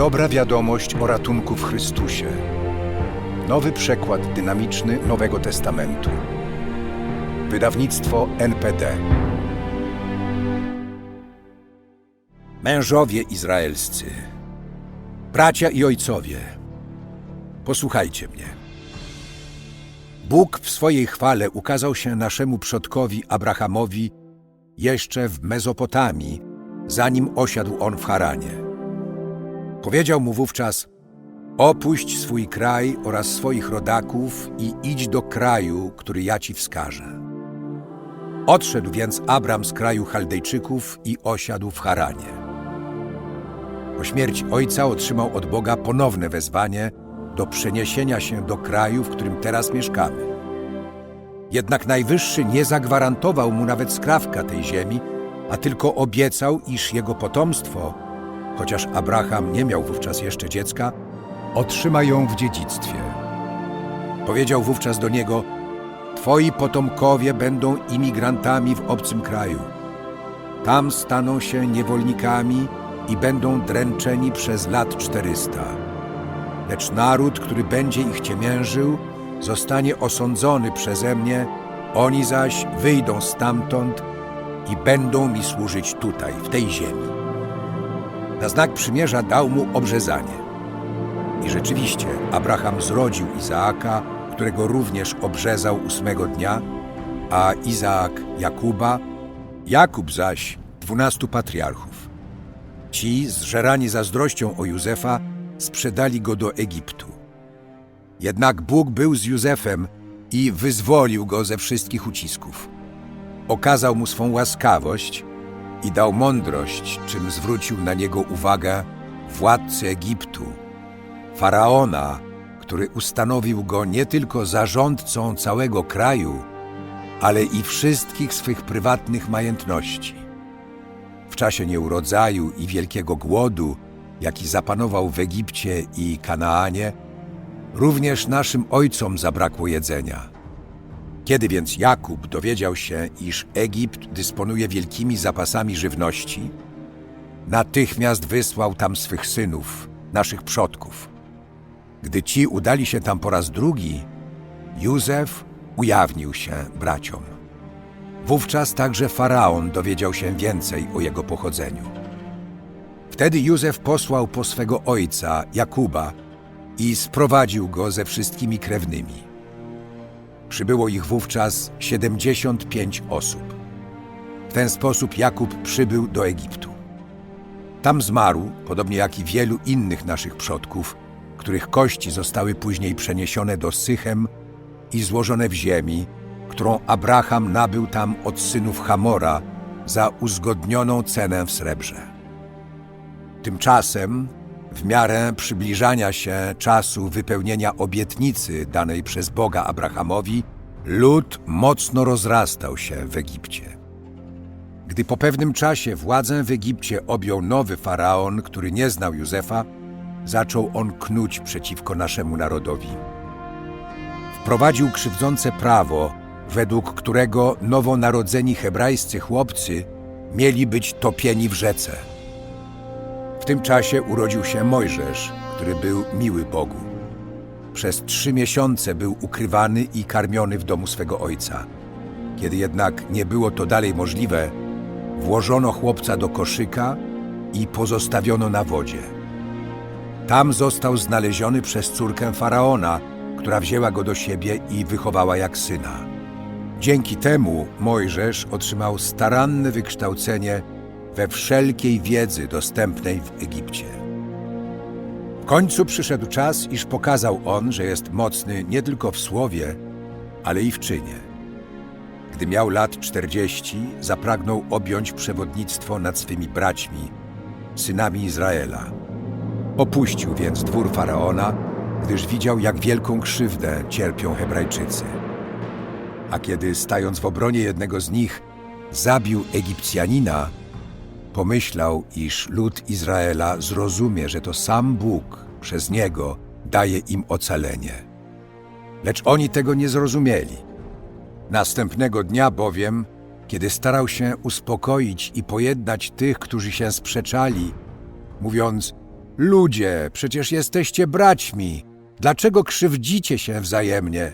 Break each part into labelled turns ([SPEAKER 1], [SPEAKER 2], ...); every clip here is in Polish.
[SPEAKER 1] Dobra wiadomość o ratunku w Chrystusie. Nowy przekład dynamiczny Nowego Testamentu. Wydawnictwo NPD. Mężowie izraelscy, bracia i ojcowie, posłuchajcie mnie. Bóg w swojej chwale ukazał się naszemu przodkowi Abrahamowi jeszcze w Mezopotamii, zanim osiadł on w Haranie. Powiedział mu wówczas: Opuść swój kraj oraz swoich rodaków i idź do kraju, który ja ci wskażę. Odszedł więc Abram z kraju Chaldejczyków i osiadł w Haranie. Po śmierci ojca otrzymał od Boga ponowne wezwanie do przeniesienia się do kraju, w którym teraz mieszkamy. Jednak Najwyższy nie zagwarantował mu nawet skrawka tej ziemi, a tylko obiecał, iż jego potomstwo, chociaż Abraham nie miał wówczas jeszcze dziecka, otrzyma ją w dziedzictwie. Powiedział wówczas do niego: Twoi potomkowie będą imigrantami w obcym kraju. Tam staną się niewolnikami i będą dręczeni przez lat 400. Lecz naród, który będzie ich ciemiężył, zostanie osądzony przeze mnie, oni zaś wyjdą stamtąd i będą mi służyć tutaj, w tej ziemi. Na znak przymierza dał mu obrzezanie. I rzeczywiście Abraham zrodził Izaaka, którego również obrzezał ósmego dnia, a Izaak Jakuba, Jakub zaś dwunastu patriarchów. Ci, zżerani zazdrością o Józefa, sprzedali go do Egiptu. Jednak Bóg był z Józefem i wyzwolił go ze wszystkich ucisków. Okazał mu swą łaskawość i dał mądrość, czym zwrócił na niego uwagę władcy Egiptu, faraona, który ustanowił go nie tylko zarządcą całego kraju, ale i wszystkich swych prywatnych majątności. W czasie nieurodzaju i wielkiego głodu, jaki zapanował w Egipcie i Kanaanie, również naszym ojcom zabrakło jedzenia. Kiedy więc Jakub dowiedział się, iż Egipt dysponuje wielkimi zapasami żywności, natychmiast wysłał tam swych synów, naszych przodków. Gdy ci udali się tam po raz drugi, Józef ujawnił się braciom. Wówczas także faraon dowiedział się więcej o jego pochodzeniu. Wtedy Józef posłał po swego ojca, Jakuba, i sprowadził go ze wszystkimi krewnymi. Przybyło ich wówczas 75 osób. W ten sposób Jakub przybył do Egiptu. Tam zmarł, podobnie jak i wielu innych naszych przodków, których kości zostały później przeniesione do Sychem i złożone w ziemi, którą Abraham nabył tam od synów Hamora za uzgodnioną cenę w srebrze. Tymczasem, w miarę przybliżania się czasu wypełnienia obietnicy danej przez Boga Abrahamowi, lud mocno rozrastał się w Egipcie. Gdy po pewnym czasie władzę w Egipcie objął nowy faraon, który nie znał Józefa, zaczął on knuć przeciwko naszemu narodowi. Wprowadził krzywdzące prawo, według którego nowonarodzeni hebrajscy chłopcy mieli być topieni w rzece. Tym czasie urodził się Mojżesz, który był miły Bogu. Przez trzy miesiące był ukrywany i karmiony w domu swego ojca. Kiedy jednak nie było to dalej możliwe, włożono chłopca do koszyka i pozostawiono na wodzie. Tam został znaleziony przez córkę faraona, która wzięła go do siebie i wychowała jak syna. Dzięki temu Mojżesz otrzymał staranne wykształcenie we wszelkiej wiedzy dostępnej w Egipcie. W końcu przyszedł czas, iż pokazał on, że jest mocny nie tylko w słowie, ale i w czynie. Gdy miał lat czterdzieści, zapragnął objąć przewodnictwo nad swymi braćmi, synami Izraela. Opuścił więc dwór faraona, gdyż widział, jak wielką krzywdę cierpią Hebrajczycy. A kiedy, stając w obronie jednego z nich, zabił Egipcjanina, pomyślał, iż lud Izraela zrozumie, że to sam Bóg przez niego daje im ocalenie. Lecz oni tego nie zrozumieli. Następnego dnia bowiem, kiedy starał się uspokoić i pojednać tych, którzy się sprzeczali, mówiąc: Ludzie, przecież jesteście braćmi. Dlaczego krzywdzicie się wzajemnie?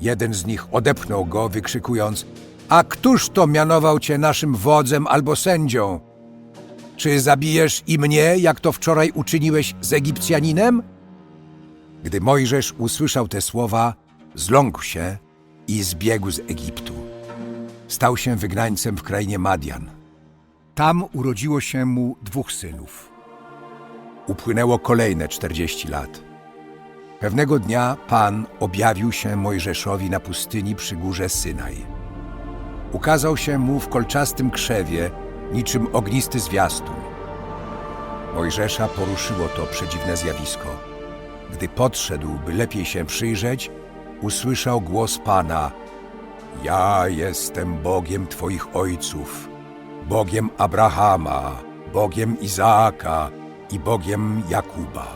[SPEAKER 1] Jeden z nich odepchnął go, wykrzykując: A któż to mianował cię naszym wodzem albo sędzią? Czy zabijesz i mnie, jak to wczoraj uczyniłeś z Egipcjaninem? Gdy Mojżesz usłyszał te słowa, zląkł się i zbiegł z Egiptu. Stał się wygnańcem w krainie Madian. Tam urodziło się mu dwóch synów. Upłynęło kolejne czterdzieści lat. Pewnego dnia Pan objawił się Mojżeszowi na pustyni przy górze Synaj. Ukazał się mu w kolczastym krzewie, niczym ognisty zwiastun. Mojżesza poruszyło to przedziwne zjawisko. Gdy podszedł, by lepiej się przyjrzeć, usłyszał głos Pana: Ja jestem Bogiem Twoich ojców, Bogiem Abrahama, Bogiem Izaaka i Bogiem Jakuba.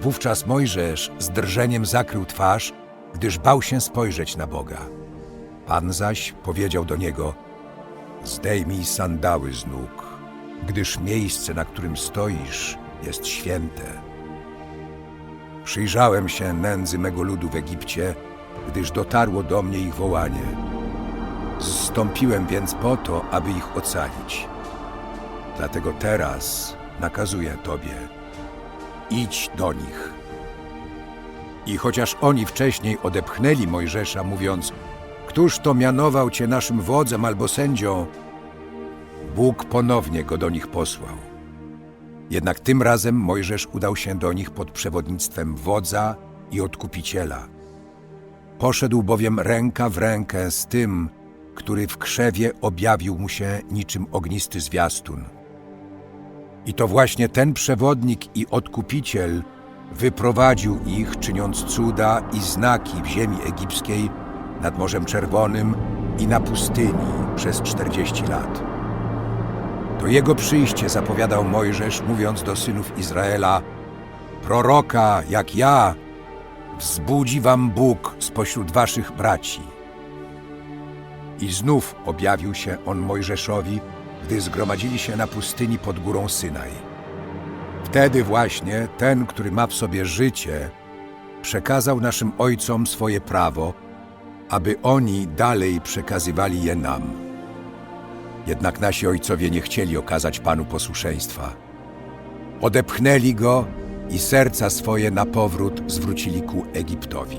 [SPEAKER 1] Wówczas Mojżesz z drżeniem zakrył twarz, gdyż bał się spojrzeć na Boga. Pan zaś powiedział do niego: Zdejmij sandały z nóg, gdyż miejsce, na którym stoisz, jest święte. Przyjrzałem się nędzy mego ludu w Egipcie, gdyż dotarło do mnie ich wołanie. Zstąpiłem więc po to, aby ich ocalić. Dlatego teraz nakazuję Tobie, idź do nich. I chociaż oni wcześniej odepchnęli Mojżesza, mówiąc, Któż to mianował Cię naszym wodzem albo sędzią? Bóg ponownie go do nich posłał. Jednak tym razem Mojżesz udał się do nich pod przewodnictwem wodza i odkupiciela. Poszedł bowiem ręka w rękę z tym, który w krzewie objawił mu się niczym ognisty zwiastun. I to właśnie ten przewodnik i odkupiciel wyprowadził ich, czyniąc cuda i znaki w ziemi egipskiej, nad Morzem Czerwonym i na pustyni przez czterdzieści lat. To jego przyjście zapowiadał Mojżesz, mówiąc do synów Izraela: Proroka jak ja wzbudzi wam Bóg spośród waszych braci. I znów objawił się on Mojżeszowi, gdy zgromadzili się na pustyni pod górą Synaj. Wtedy właśnie ten, który ma w sobie życie, przekazał naszym ojcom swoje prawo, aby oni dalej przekazywali je nam. Jednak nasi ojcowie nie chcieli okazać Panu posłuszeństwa. Odepchnęli go i serca swoje na powrót zwrócili ku Egiptowi.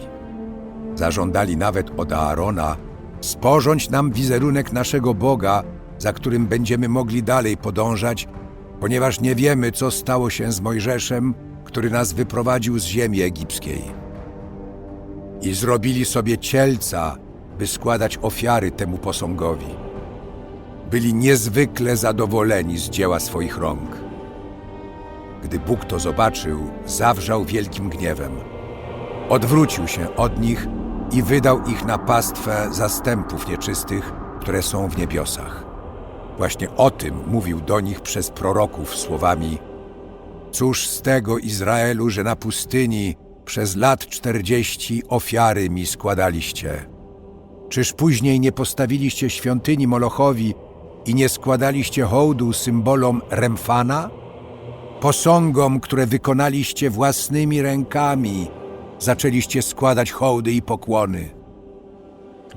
[SPEAKER 1] Zażądali nawet od Aarona, sporządź nam wizerunek naszego Boga, za którym będziemy mogli dalej podążać, ponieważ nie wiemy, co stało się z Mojżeszem, który nas wyprowadził z ziemi egipskiej. I zrobili sobie cielca, by składać ofiary temu posągowi. Byli niezwykle zadowoleni z dzieła swoich rąk. Gdy Bóg to zobaczył, zawrzał wielkim gniewem. Odwrócił się od nich i wydał ich na pastwę zastępów nieczystych, które są w niebiosach. Właśnie o tym mówił do nich przez proroków słowami: Cóż z tego Izraelu, że na pustyni przez lat czterdzieści ofiary mi składaliście? Czyż później nie postawiliście świątyni Molochowi i nie składaliście hołdu symbolom Remfana? Posągom, które wykonaliście własnymi rękami, zaczęliście składać hołdy i pokłony.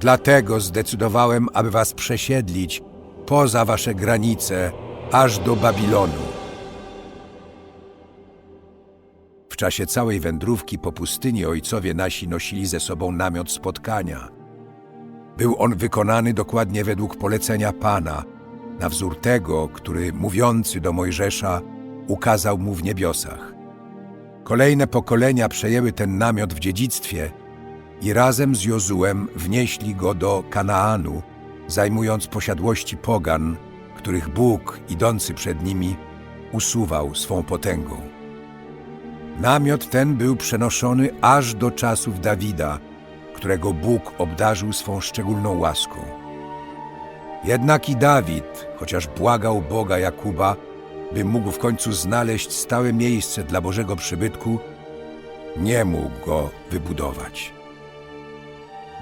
[SPEAKER 1] Dlatego zdecydowałem, aby was przesiedlić poza wasze granice, aż do Babilonu. W czasie całej wędrówki po pustyni ojcowie nasi nosili ze sobą namiot spotkania. Był on wykonany dokładnie według polecenia Pana, na wzór tego, który mówiący do Mojżesza ukazał mu w niebiosach. Kolejne pokolenia przejęły ten namiot w dziedzictwie i razem z Jozułem wnieśli go do Kanaanu, zajmując posiadłości pogan, których Bóg, idący przed nimi, usuwał swą potęgą. Namiot ten był przenoszony aż do czasów Dawida, którego Bóg obdarzył swą szczególną łaską. Jednak i Dawid, chociaż błagał Boga Jakuba, by mógł w końcu znaleźć stałe miejsce dla Bożego przybytku, nie mógł go wybudować.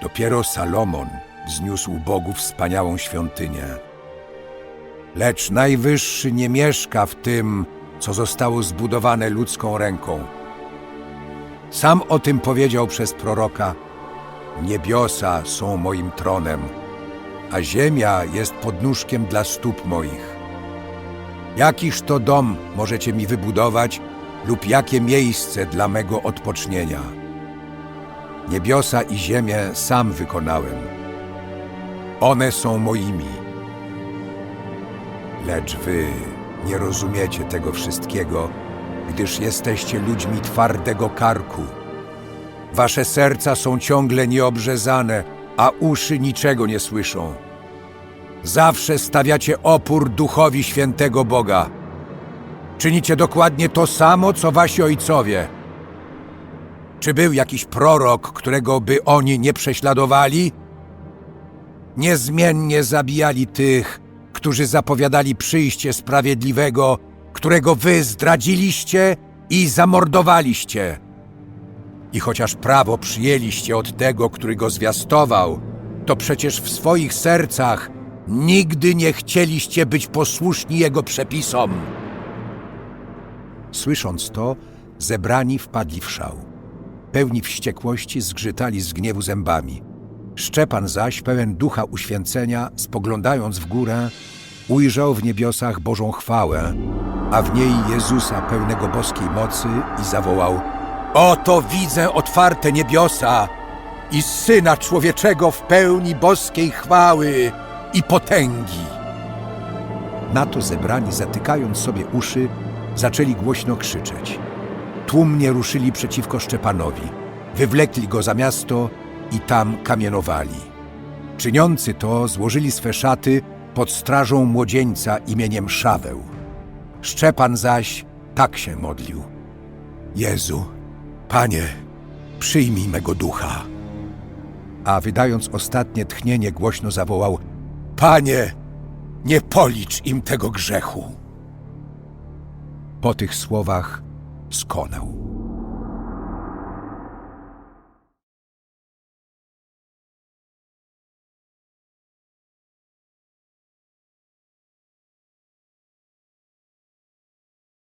[SPEAKER 1] Dopiero Salomon wzniósł Bogu wspaniałą świątynię. Lecz Najwyższy nie mieszka w tym, co zostało zbudowane ludzką ręką. Sam o tym powiedział przez proroka: Niebiosa są moim tronem, a ziemia jest podnóżkiem dla stóp moich. Jakiż to dom możecie mi wybudować, lub jakie miejsce dla mego odpocznienia? Niebiosa i ziemię sam wykonałem. One są moimi. Lecz wy nie rozumiecie tego wszystkiego, gdyż jesteście ludźmi twardego karku. Wasze serca są ciągle nieobrzezane, a uszy niczego nie słyszą. Zawsze stawiacie opór duchowi świętego Boga. Czynicie dokładnie to samo, co wasi ojcowie. Czy był jakiś prorok, którego by oni nie prześladowali? Niezmiennie zabijali tych, którzy zapowiadali przyjście sprawiedliwego, którego wy zdradziliście i zamordowaliście. I chociaż prawo przyjęliście od tego, który go zwiastował, to przecież w swoich sercach nigdy nie chcieliście być posłuszni jego przepisom. Słysząc to, zebrani wpadli w szał. Pełni wściekłości zgrzytali z gniewu zębami. Szczepan zaś, pełen ducha uświęcenia, spoglądając w górę, ujrzał w niebiosach Bożą chwałę, a w niej Jezusa pełnego boskiej mocy i zawołał Oto widzę otwarte niebiosa i Syna Człowieczego w pełni boskiej chwały i potęgi. Na to zebrani, zatykając sobie uszy, zaczęli głośno krzyczeć. Tłumnie ruszyli przeciwko Szczepanowi. Wywlekli go za miasto i tam kamienowali. Czyniący to złożyli swe szaty pod strażą młodzieńca imieniem Szaweł. Szczepan zaś tak się modlił. Jezu, Panie, przyjmij mego ducha. A wydając ostatnie tchnienie głośno zawołał Panie, nie policz im tego grzechu. Po tych słowach skonał.